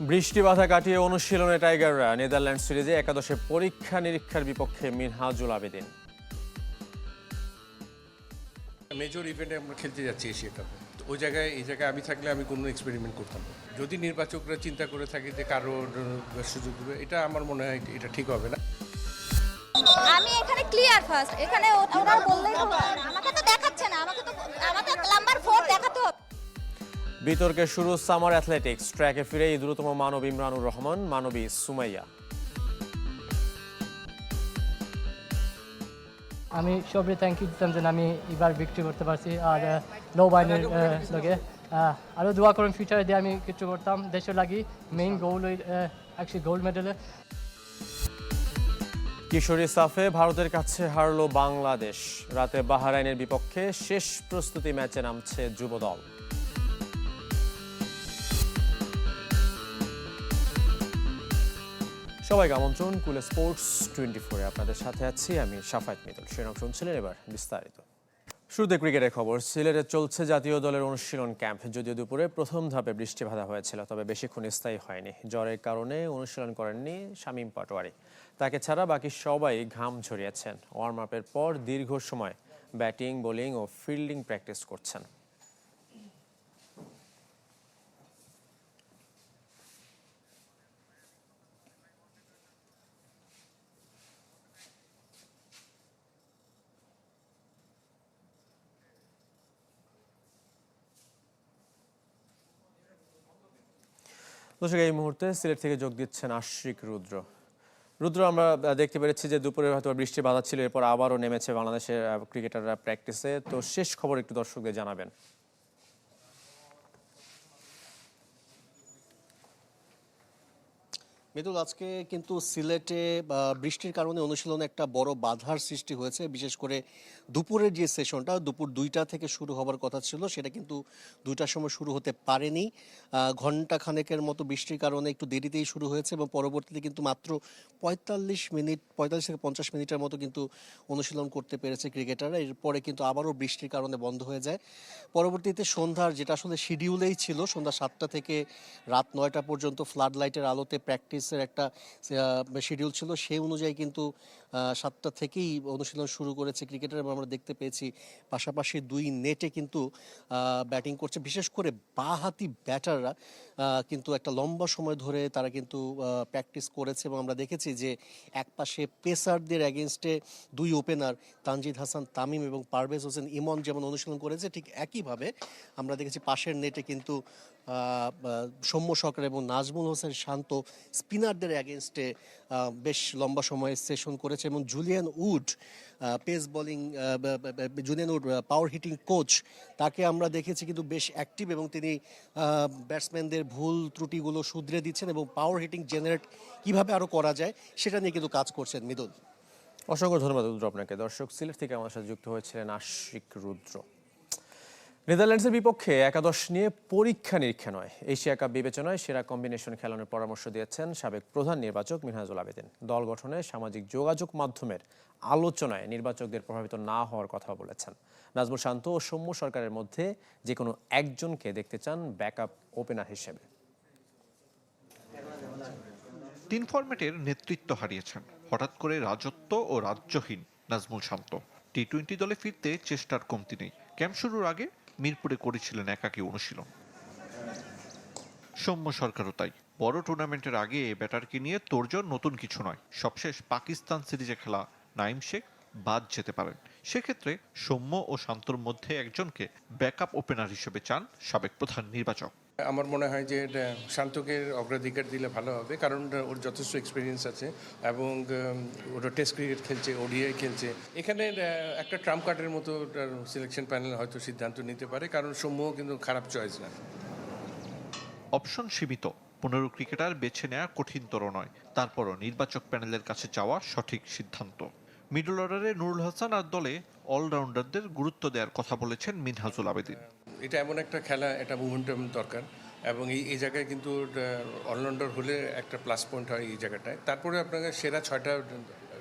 বৃষ্টি বাধা কাটিয়ে অনুশীলনে টাইগাররা নেদারল্যান্ড সিরিজে একাদশে পরীক্ষা নিরীক্ষার বিপক্ষে মিনহাজুল আবেদিন। মেজর ইভেন্টে আমরা খেলতে যাচ্ছি এশিয়া কাপে। তো ওই জায়গায় এই জায়গায় আমি থাকলে আমি কোনো এক্সপেরিমেন্ট করতাম না। যদি নির্বাচকরা চিন্তা করে থাকে যে কারোর সুযোগ দেবে এটা আমার মনে হয় এটা ঠিক হবে না। আমি এখানে ক্লিয়ার ফার্স্ট এখানে ওরা বললেই হলো। আমাকে তো দেখাচ্ছে না। আমাকে তো বিতর্কে শুরু সামার অ্যাথলেটিক্স। ট্র্যাকে ফিরে এই দ্রুততম মানব ইমরানুর রহমান মানবী সুমাইয়া। আমি সবরে থ্যাংক ইউ দিতাম যে আমি এবার বিক্রি করতে পারছি আর লো বাইনের লগে আহ, আরও দোয়া করুন ফিউচারে দিয়ে আমি কিছু করতাম। দেশের লাগি মেইন গোল ওই অ্যাকচুয়ালি গোল্ড মেডেলে কিশোরী সাফে ভারতের কাছে হারল বাংলাদেশ। রাতে বাহারাইনের বিপক্ষে শেষ প্রস্তুতি ম্যাচে নামছে যুব দল সবাইকে আমন্ত্রণ, কুলে স্পোর্টস টোয়েন্টি ফোরে আপনাদের সাথে আছি আমি সাফায়ত মিতুল। শিরোনাম শুনছিলেন এবার বিস্তারিত। শুরুতে ক্রিকেটের খবর। সিলেটে চলছে জাতীয় দলের অনুশীলন ক্যাম্প। যদিও দুপুরে প্রথম ধাপে বৃষ্টি বাধা হয়েছিল, তবে বেশিক্ষণ স্থায়ী হয়নি। জ্বরের কারণে অনুশীলন করেননি শামীম পাটোয়ারি। তাকে ছাড়া বাকি সবাই ঘাম ঝরিয়েছেন। ওয়ার্ম আপের পর দীর্ঘ সময় ব্যাটিং, বোলিং ও ফিল্ডিং প্র্যাকটিস করছেন। দর্শক, এই মুহূর্তে সিলেট থেকে যোগ দিচ্ছেন আশ্রিক রুদ্র। রুদ্র, আমরা দেখতে পেরেছি যে দুপুরে হয়তো বৃষ্টি বাধা ছিল, এরপর আবারও নেমেছে বাংলাদেশের ক্রিকেটাররা প্র্যাকটিসে তো শেষ খবর একটু দর্শকদের জানাবেন। মৃদুল আজকে কিন্তু সিলেটে বৃষ্টির কারণে অনুশীলনে একটা বড় বাধার সৃষ্টি হয়েছে। বিশেষ করে দুপুরের যে সেশনটা, দুপুর দুইটা থেকে শুরু হবার কথা ছিল, সেটা কিন্তু দুইটার সময় শুরু হতে পারেনি। ঘণ্টা খানেকের মতো বৃষ্টির কারণে একটু দেরিতেই শুরু হয়েছে এবং পরবর্তীতে কিন্তু মাত্র পঁয়তাল্লিশ মিনিট, পঁয়তাল্লিশ থেকে পঞ্চাশ মিনিটের মতো কিন্তু অনুশীলন করতে পেরেছে ক্রিকেটাররা। এরপরে কিন্তু আবারও বৃষ্টির কারণে বন্ধ হয়ে যায়। পরবর্তীতে সন্ধ্যার যেটা আসলে শিডিউলেই ছিল, সন্ধ্যা সাতটা থেকে রাত নয়টা পর্যন্ত ফ্লাড লাইটের আলোতে প্র্যাকটিসের একটা শিডিউল ছিল, সেই অনুযায়ী কিন্তু সাতটা থেকেই অনুশীলন শুরু করেছে ক্রিকেটার এবং আমরা দেখতে পেয়েছি পাশাপাশি দুই নেটে কিন্তু ব্যাটিং করছে। বিশেষ করে বাহাতি ব্যাটাররা কিন্তু একটা লম্বা সময় ধরে তারা কিন্তু প্র্যাকটিস করেছে এবং আমরা দেখেছি যে একপাশে পেসারদের অ্যাগেনস্টে দুই ওপেনার তানজিদ হাসান, তামিম এবং পারভেজ হোসেন, ইমন যেমন অনুশীলন করেছে, ঠিক একইভাবে আমরা দেখেছি পাশের নেটে কিন্তু সৌম্য সরকার এবং নাজমুল হোসেন শান্ত স্পিনারদের অ্যাগেনস্টে বেশ লম্বা সময় সেশন করেছে এবং Julian Wood pace bowling Julian Wood power hitting coach তাকে আমরা দেখেছি কিন্তু বেশ অ্যাক্টিভ এবং তিনি ব্যাটসম্যানদের ভুল ত্রুটিগুলো শুধরে দিচ্ছেন এবং পাওয়ার হিটিং জেনারেট কীভাবে আরও করা যায়, সেটা নিয়ে কিন্তু কাজ করছেন মৃদুল। অসংখ্য ধন্যবাদ রুদ্র আপনাকে। দর্শক, সিলেট থেকে আমার সাথে যুক্ত হয়েছিলেন আশ্রিক রুদ্র। নেদারল্যান্ডসের বিপক্ষে একাদশ নিয়ে পরীক্ষা নিরীক্ষা নয়। এশিয়া কাপ বিবেচনায় সেরা কম্বিনেশন খেলানোর পরামর্শ দিয়েছেন সাবেক প্রধান নির্বাচক মিনহাজুল আবেদিন। দল গঠনে সামাজিক যোগাযোগ মাধ্যমের আলোচনায় নির্বাচকদের প্রভাবিত না হওয়ার কথা বলেছেন। নাজমুল শান্ত ও সৌম্য সরকারের মধ্যে যে কোনো একজনকে দেখতে চান ব্যাকআপ ওপেনার হিসেবে। তিন ফরম্যাটের নেতৃত্ব হারিয়েছেন। হঠাৎ করে রাজত্ব ও রাজ্যহীন নাজমুল শান্ত। টি টোয়েন্টি দলে ফিরতে চেষ্টার কমতি নেই। ক্যাম্প শুরুর আগে মিরপুরে করেছিলেন একাকী অনুশীলন। সৌম্য সরকারও তাই। বড় টুর্নামেন্টের আগে ব্যাটারকে নিয়ে তোরজন নতুন কিছু নয়। সবশেষ পাকিস্তান সিরিজে খেলা নাইম শেখ বাদ যেতে পারেন। সেক্ষেত্রে সৌম্য ও শান্তর মধ্যে একজনকে ব্যাকআপ ওপেনার হিসেবে চান সাবেক প্রধান নির্বাচক। আমার মনে হয় যে শান্তকে অগ্রাধিকার দিলে ভালো হবে, কারণ ওর যথেষ্ট এক্সপিরিয়েন্স আছে এবং ওটা টেস্ট ক্রিকেট খেলছে ওডিআই খেলছে। এখানে একটা ট্রাম্প কার্ডের মতো সিলেকশন প্যানেল হয়তো সিদ্ধান্ত নিতে পারে, কারণ সমূহ কিন্তু খারাপ চয়েস না। অপশন সীমিত, পনেরো ক্রিকেটার বেছে নেওয়া কঠিনতর নয়, তারপরও নির্বাচক প্যানেলের কাছে চাওয়া সঠিক সিদ্ধান্ত। মিডল অর্ডারে নুরুল হাসান আর দলে অলরাউন্ডারদের গুরুত্ব দেওয়ার কথা বলেছেন মিনহাজুল আবেদিন। এটা এমন একটা খেলা, এটা মুভমেন্টাম দরকার। এবং এই এই জায়গায় কিন্তু অলরাউন্ডার হলে একটা প্লাস পয়েন্ট হয় এই জায়গাটায়। তারপরে আপনাকে সেরা ছয়টা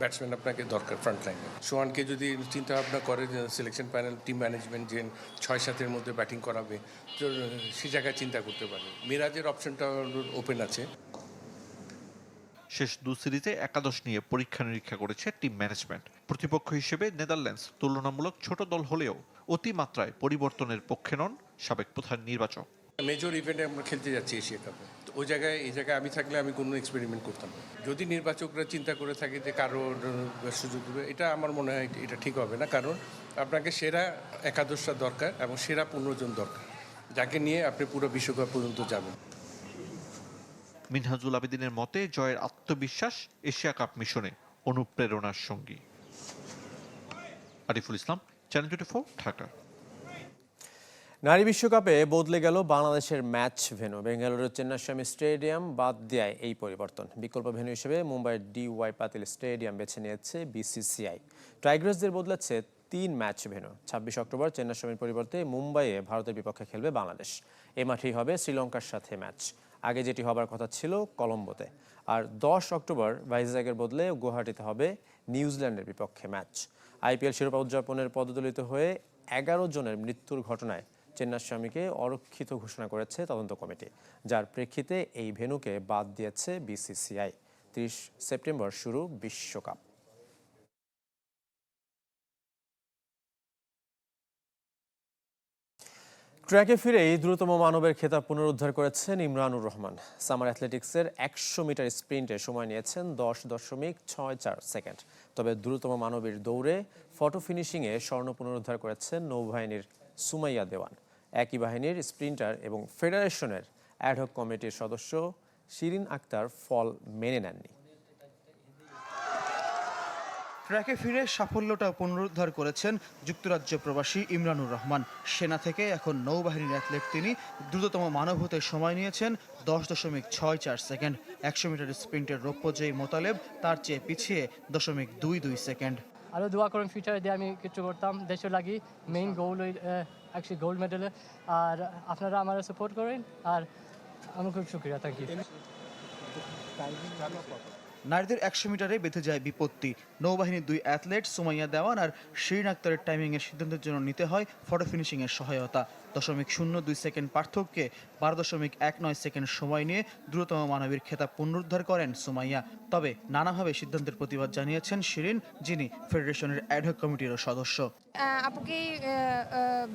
ব্যাটসম্যান আপনাকে দরকার ফ্রন্ট লাইনে সোহানকে যদি চিন্তা ভাবনা করে যে সিলেকশন প্যানেল টিম ম্যানেজমেন্ট যে ছয় সাতের মধ্যে ব্যাটিং করাবে, তো সে জায়গায় চিন্তা করতে পারে মিরাজের অপশনটা ওপেন আছে। শেষ দু সিরিজে একাদশ নিয়ে পরীক্ষা নিরীক্ষা করেছে টিম ম্যানেজমেন্ট প্রতিপক্ষ হিসেবে নেদারল্যান্ডস তুলনামূলক ছোট দল হলেও অতিমাত্রায় পরিবর্তনের পক্ষে নন সাবেক প্রধান নির্বাচক। মেজর ইভেন্টে আমরা খেলতে যাচ্ছি এশিয়া কাপে। তো ওই জায়গায় এই জায়গায় আমি থাকলে আমি কোনো এক্সপেরিমেন্ট করতাম না। যদি নির্বাচকরা চিন্তা করে থাকে যে কারোর সুযোগ দেবে এটা আমার মনে হয় এটা ঠিক হবে না। কারণ আপনাকে সেরা একাদশটা দরকার এবং সেরা পনেরো জন দরকার। যাকে নিয়ে আপনি পুরো বিশ্বকাপ পর্যন্ত যাবেন। মিনহাজুল আবেদিনের মতে জয়ের আত্মবিশ্বাস এশিয়া কাপ মিশনে অনুপ্রেরণার সঙ্গী। Ariful Islam channel twenty four Dhaka নারী বিশ্বকাপে বদলে গেল বাংলাদেশের ম্যাচ ভেন্যু। বেঙ্গালুরুর চেন্নাস্বামী স্টেডিয়াম বাদ দেয় এই পরিবর্তন। বিকল্প ভেন্যু হিসেবে মুম্বাইয়ের ডি ওয়াই পাতিল স্টেডিয়াম বেছে নিয়েছে বিসিসিআই। টাইগ্রাসদের বদলেছে তিন ম্যাচ ভেন্যু। ছাব্বিশ অক্টোবর চেন্নাস্বামীর পরিবর্তে মুম্বাইয়ে ভারতের বিপক্ষে খেলবে বাংলাদেশ। এই মাঠেই হবে শ্রীলঙ্কার সাথে ম্যাচ। আগে যেটি হবার কথা ছিল কলম্বোতে। আর দশ অক্টোবর ভাইজাগের বদলে গুয়াহাটিতে হবে নিউজিল্যান্ডের বিপক্ষে ম্যাচ। আইপিএল শিরোপা উদযাপনের পদদলিত হয়ে এগারো জনের মৃত্যুর ঘটনায় চেন্নাস্বামীকে অরক্ষিত ঘোষণা করেছে তদন্ত কমিটি, যার প্রেক্ষিতে এই ভেনুকে বাদ দিয়েছে বিসিসিআই। তিরিশ সেপ্টেম্বর শুরু বিশ্বকাপ। ট্র্যাকে ফিরেই দ্রুততম মানবের খেতাব পুনরুদ্ধার করেছেন ইমরানুর রহমান। সামার অ্যাথলেটিক্সের একশো মিটার স্প্রিন্টে সময় নিয়েছেন দশ দশমিক ছয় চার সেকেন্ড। তবে দ্রুততম মানবীর দৌড়ে ফটো ফিনিশিংয়ে স্বর্ণ পুনরুদ্ধার করেছেন নৌবাহিনীর সুমাইয়া দেওয়ান। একই বাহিনীর স্প্রিন্টার এবং ফেডারেশনের অ্যাডহক কমিটির সদস্য শিরিন আক্তার ফল মেনে নেননি। ট্র্যাকে ফিরে সাফল্যটা পুনরুদ্ধার করেছেন যুক্তরাজ্য প্রবাসী ইমরানুর রহমান। সেনা থেকে এখন নৌবাহিনীর অ্যাথলেট তিনি দ্রুততম মানব হতে সময় নিয়েছেন দশ দশমিক ছয় চার সেকেন্ড। একশো মিটার স্প্রিন্টের রৌপ্য রৌপ্যজয়ী মোতালেব, তার চেয়ে পিছিয়ে দশমিক দুই দুই সেকেন্ড। আরও দোয়া করেন ফিউচারে দিয়ে আমি কিছু করতাম। দেশের লাগি মেইন গোল ওই অ্যাকচুয়ালি গোল্ড মেডেলে আর আপনারা আমার সাপোর্ট করেন, আর আমি খুব শুক্রিয়া থ্যাংক ইউ নারীদের একশো মিটারে বেঁধে যায় বিপত্তি। নৌবাহিনীর দুই অ্যাথলেট সুমাইয়া দেওয়ান আর শিরিন আক্তারের টাইমিংয়ের সিদ্ধান্তের জন্য নিতে হয় ফটো ফিনিশিংয়ের সহায়তা। দশমিক শূন্য দুই সেকেন্ড পার্থক্যে বারো দশমিক এক নয় সেকেন্ড সময় নিয়ে দ্রুততম মানবীর খেতাব পুনরুদ্ধার করেন সুমাইয়া। তবে নানাভাবে সিদ্ধান্তের প্রতিবাদ জানিয়েছেন শিরিন যিনি ফেডারেশনের অ্যাডহক কমিটিরও সদস্য। আহ, আপুকেই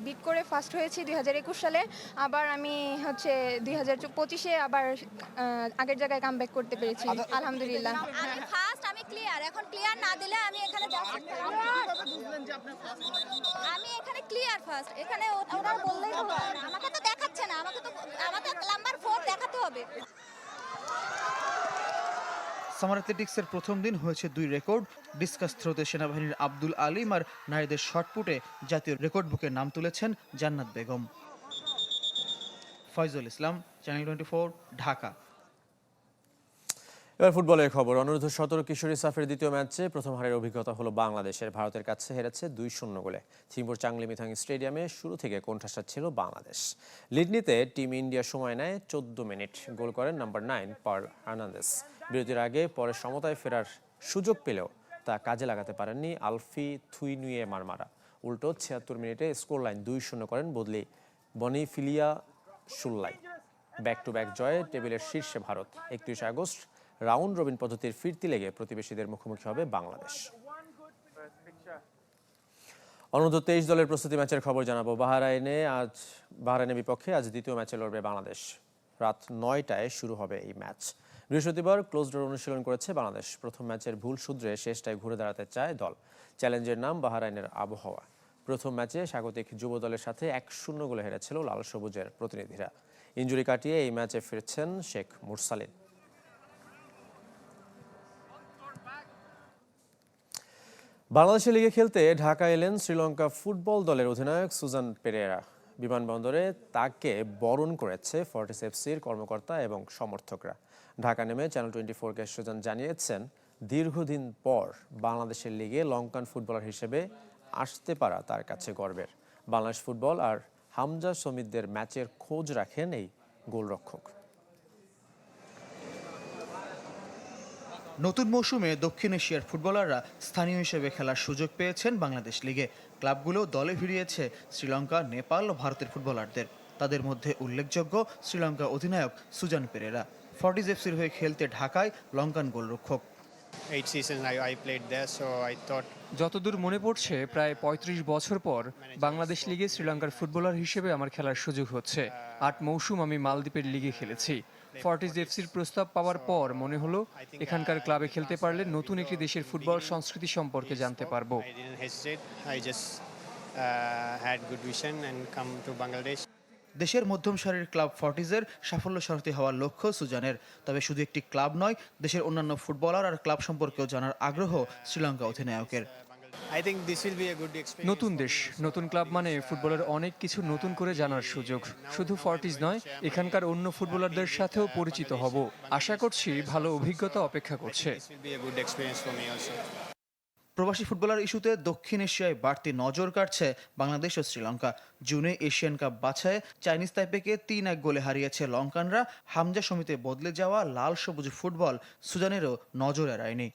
বিট করে ফার্স্ট হয়েছি দুই হাজার একুশ সালে আবার আমি হচ্ছে দুই হাজার পঁচিশে আবার আহ, আগের জায়গায় কাম করতে পেরেছি। আলহামদুলিল্লাহ। আমি ফার্স্ট আমি ক্লিয়ার এখন ক্লিয়ার না দিলে আমি এখানে আমি এখানে ক্লিয়ার ফার্স্ট এখানে ওরা বললেই আমাকে তো দেখাচ্ছে না। আমাকে তো আমাকে নাম্বার ফোর দেখাতে হবে। সামার অ্যাথলেটিক্সের প্রথম দিন হয়েছে দুই রেকর্ড ডিসকাস থ্রোতে সেনাবাহিনীর আব্দুল আলিম আর নারীদের শটপুটে জাতীয় রেকর্ড বুকে নাম তুলেছেন Jannat Begum. Faizul Islam channel twenty Dhaka. এবার ফুটবলের খবর। অনূর্ধ্ব সতেরো কিশোরী সাফের দ্বিতীয় ম্যাচে প্রথম হারের অভিজ্ঞতা হলো বাংলাদেশের। ভারতের কাছে হেরেছে দুই শূন্য গোলে। থিম্পুর চাংলি মিথাং স্টেডিয়ামে শুরু থেকে কোণঠাসা ছিল বাংলাদেশ। লিড নিতে টিম ইন্ডিয়া সময় নেয় চোদ্দ মিনিট। গোল করেন নাম্বার নাইন পার হার্নান্দেস বিরতির আগে পরে সমতায় ফেরার সুযোগ পেলেও তা কাজে লাগাতে পারেননি আলফি থুইনুয়ে মারমারা। উল্টো ছিয়াত্তর মিনিটে স্কোর লাইন দুই শূন্য করেন বদলি Bonifilia Shullai. Back to back জয়ে টেবিলের শীর্ষে ভারত। একত্রিশে আগস্ট রাউন্ড রবিন পদ্ধতির ফিরতি লেগে প্রতিবেশীদের মুখোমুখি হবে বাংলাদেশ। অনূর্ধ্ব তেইশ দলের প্রস্তুতি ম্যাচের খবর জানাব। বাহারাইনে আজ, বাহারাইনের বিপক্ষে আজ দ্বিতীয় ম্যাচে লড়বে বাংলাদেশ। রাত নয়টায় শুরু হবে এই ম্যাচ। বৃহস্পতিবার ক্লোজ ডোর অনুশীলন করেছে বাংলাদেশ। প্রথম ম্যাচের ভুল শুধরে শেষটায় ঘুরে দাঁড়াতে চায় দল। চ্যালেঞ্জের নাম বাহারাইনের আবহাওয়া। প্রথম ম্যাচে স্বাগতিক যুব দলের সাথে এক শূন্য গোলে হেরেছিল লাল সবুজের প্রতিনিধিরা। ইঞ্জুরি কাটিয়ে এই ম্যাচে ফিরছেন শেখ মুরসালিন। বাংলাদেশের লিগে খেলতে ঢাকা এলেন শ্রীলঙ্কা ফুটবল দলের অধিনায়ক সুজান পেরেরা। বিমানবন্দরে তাকে বরণ করেছে ফর্টিস এফসির কর্মকর্তা এবং সমর্থকরা। ঢাকা নেমে চ্যানেল টোয়েন্টি ফোরকে সুজান জানিয়েছেন, দীর্ঘদিন পর বাংলাদেশের লিগে লঙ্কান ফুটবলার হিসেবে আসতে পারা তার কাছে গর্বের। বাংলাদেশ ফুটবল আর হামজা সমিতদের ম্যাচের খোঁজ রাখেন এই গোলরক্ষক। নতুন মৌসুমে দক্ষিণ এশিয়ার ফুটবলাররা স্থানীয় হিসেবে খেলার সুযোগ পেয়েছেন বাংলাদেশ লিগে। ক্লাবগুলো দলে ভিড়িয়েছে শ্রীলঙ্কা নেপাল ও ভারতের ফুটবলারদের। তাদের মধ্যে উল্লেখযোগ্য শ্রীলঙ্কা অধিনায়ক সুজান পেরেরা। ফর্টিজ এফসির হয়ে খেলতে ঢাকায় লঙ্কান গোলরক্ষক। যতদূর মনে পড়ছে প্রায় ৩৫ বছর পর বাংলাদেশ লিগে শ্রীলঙ্কার ফুটবলার হিসেবে আমার খেলার সুযোগ হচ্ছে। আট মৌসুম আমি মালদ্বীপের লিগে খেলেছি। ফর্টিজ এফসির প্রস্তাব পাওয়ার পর মনে হলো এখানকার ক্লাবে খেলতে পারলে নতুন একটি দেশের ফুটবল সংস্কৃতি সম্পর্কে জানতে পারব। Uh. দেশের মধ্যম সারির ক্লাব ফর্টিজের সাফল্য সারথি হওয়ার লক্ষ্য সুজানের। তবে শুধু একটি ক্লাব নয় দেশের অন্যান্য ফুটবলার আর ক্লাব সম্পর্কেও জানার আগ্রহ শ্রীলঙ্কা অধিনায়কের। নতুন দেশ নতুন ক্লাব মানে ফুটবলের অনেক কিছু নতুন করে জানার সুযোগ। শুধু ফর্টিজ নয় এখানকার অন্য ফুটবলারদের সাথেও পরিচিত হব। আশা করছি ভালো অভিজ্ঞতা অপেক্ষা করছে. প্রবাসী ফুটবলার ইস্যুতে দক্ষিণ এশিয়ায় বাড়তি নজর কাটছে বাংলাদেশ ও শ্রীলঙ্কা। জুনে এশিয়ান কাপ বাছায় চাইনিজ তাইপেকে তিন এক গোলে হারিয়েছে লঙ্কানরা। হামজা সমিতে বদলে যাওয়া লাল সবুজ ফুটবল সুজানেরও নজর এড়ায়নি।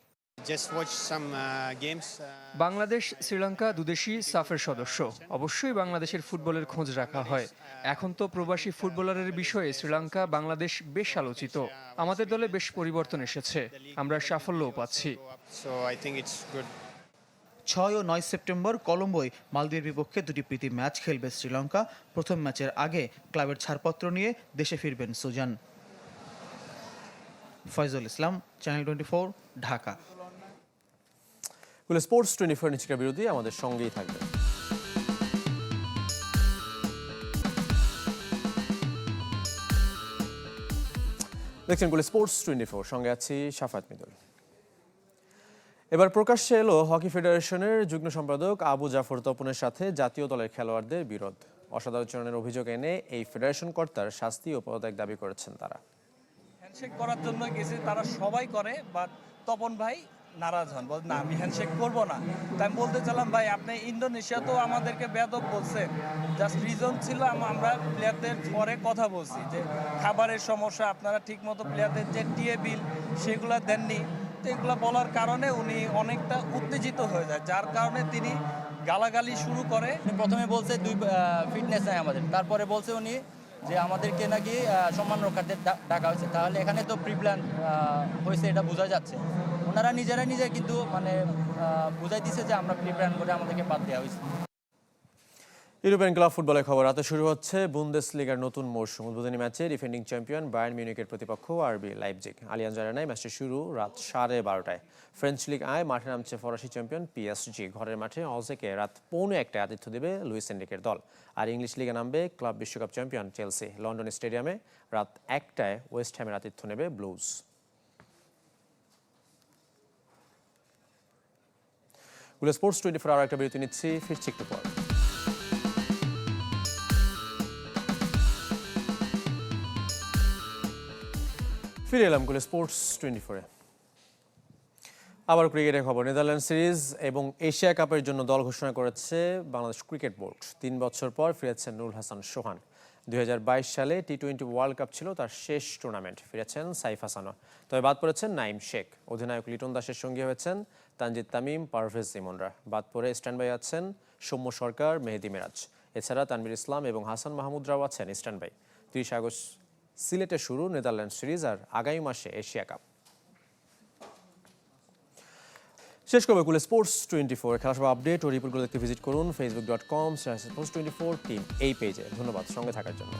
Just watch some uh. Uh, Bangladesh Sri Lanka দুদেশই সাফের সদস্য। অবশ্যই বাংলাদেশের ফুটবলের খোঁজ রাখা হয়। এখন তো প্রবাসী ফুটবলারের বিষয়ে শ্রীলঙ্কা বাংলাদেশ বেশ আলোচিত। আমাদের দলে বেশ পরিবর্তন এসেছে। আমরা সাফল্যও পাচ্ছি। So I think it's good. ছয় ও নয় সেপ্টেম্বর কলম্বোয় মালদ্বীপের বিপক্ষে দুটি প্রীতি ম্যাচ খেলবে শ্রীলঙ্কা। প্রথম ম্যাচের আগে ক্লাবের ছাড়পত্র নিয়ে দেশে ফিরবেন Suzanne. Faizul Islam channel twenty Dhaka. গুলো স্পোর্টস টোয়েন্টি ফোর নিচিকা বিরোধী আমাদের সঙ্গেই থাকবে। দেখছেনগুলো স্পোর্টস টোয়েন্টি ফোর সঙ্গে আছি সাফাত মিদুল। এবার প্রকাশ্যে এলো হকি ফেডারেশনের যুগ্ম সম্পাদক আবু জাফর তপনের সাথে জাতীয় দলের খেলোয়াড়দের বিরোধ। অসদাচরণের অভিযোগ এনে এই ফেডারেশন কর্তার শাস্তি ও পদত্যাগ দাবি করেছেন তারা। হ্যান্ডশেক করার জন্য গেছে, তারা সবাই করে বাট তপন ভাই নারাজ হন। বল না, আমি হ্যান্ডশেক করব না। তাই আমি বলতে চালাম ভাই, আপনি ইন্দোনেশিয়া তো আমাদেরকে বেদব বলছেন। জাস্ট রিজন ছিল আমরা প্লেয়ারদের পরে কথা বলছি যে, খাবারের সমস্যা, আপনারা ঠিকমতো প্লেয়ারদের যে টিএ বিল, সেগুলো দেননি। তো এগুলো বলার কারণে উনি অনেকটা উত্তেজিত হয়ে যায়, যার কারণে তিনি গালাগালি শুরু করে। প্রথমে বলছে, দুই ফিটনেস নাই আমাদের। তারপরে বলছে উনি যে, আমাদেরকে নাকি সম্মান রক্ষার্থে ডাকা হয়েছে। তাহলে এখানে তো প্রি প্ল্যান হয়েছে, এটা বোঝা যাচ্ছে। ওনারা নিজেরা নিজে কিন্তু মানে বুঝাই দিছে যে আমরা প্রি করে আমাদেরকে বাদ দেওয়া হয়েছে। ইউরোপিয়ান ক্লাব ফুটবলের খবর রাতে শুরু হচ্ছে বুন্দেস লিগার নতুন মরশুম। উদ্বোধনী ম্যাচে ডিফেন্ডিং চ্যাম্পিয়ন বায়ার্ন মিউনিকের প্রতিপক্ষ আরবি লাইপজিগ। আলিয়ান জারানায় ম্যাচটি শুরু রাত সাড়ে বারোটায়। ফ্রেঞ্চ লিগ আয়, মাঠে নামছে ফরাসি চ্যাম্পিয়ন পিএসজি ঘরের মাঠে অজেকে রাত পৌনে একটায় আতিথ্য দেবে লুইস এন্ডিকের দল। আর ইংলিশ লিগে নামবে ক্লাব বিশ্বকাপ চ্যাম্পিয়ন চেলসি। লন্ডন স্টেডিয়ামে রাত একটায় ওয়েস্ট হ্যামের আতিথ্য নেবে ব্লুজ। গুলো স্পোর্টস টোয়েন্টি ফোর আওয়ার একটা বিরতি নিচ্ছি, ফিরছি একটু পর। ফিরে এলামগুলো স্পোর্টস টোয়েন্টি ফোরে আবার ক্রিকেটের খবর, নেদারল্যান্ড সিরিজ এবং এশিয়া কাপের জন্য দল ঘোষণা করেছে বাংলাদেশ ক্রিকেট বোর্ড। তিন বছর পর ফিরেছেন নুরুল হাসান সোহান। দুই হাজার বাইশ সালে টি টোয়েন্টি ওয়ার্ল্ড কাপ ছিল, তার শেষ টুর্নামেন্ট ফিরেছেন সাইফ হাসানও। তবে বাদ পড়েছেন নাইম শেখ। অধিনায়ক লিটন দাসের সঙ্গী হয়েছেন তানজিদ তামিম, পারভেজ ইমনরা। বাদ পড়ে স্ট্যান্ডবাই আছেন সৌম্য সরকার, মেহেদি মিরাজ। এছাড়া তানবির ইসলাম এবং হাসান মাহমুদরাও আছেন স্ট্যান্ডবাই। তিরিশ আগস্ট সিলেটে শুরু নেদারল্যান্ড সিরিজ আর আগামী মাসে এশিয়া কাপ। শেষ করবে কুলে স্পোর্টস টোয়েন্টি ফোর খেলা সব আপডেট ও রিপোর্টগুলো দেখতে ভিজিট করুন Facebook dot com sports twenty four team এই পেজে ধন্যবাদ সঙ্গে থাকার জন্য।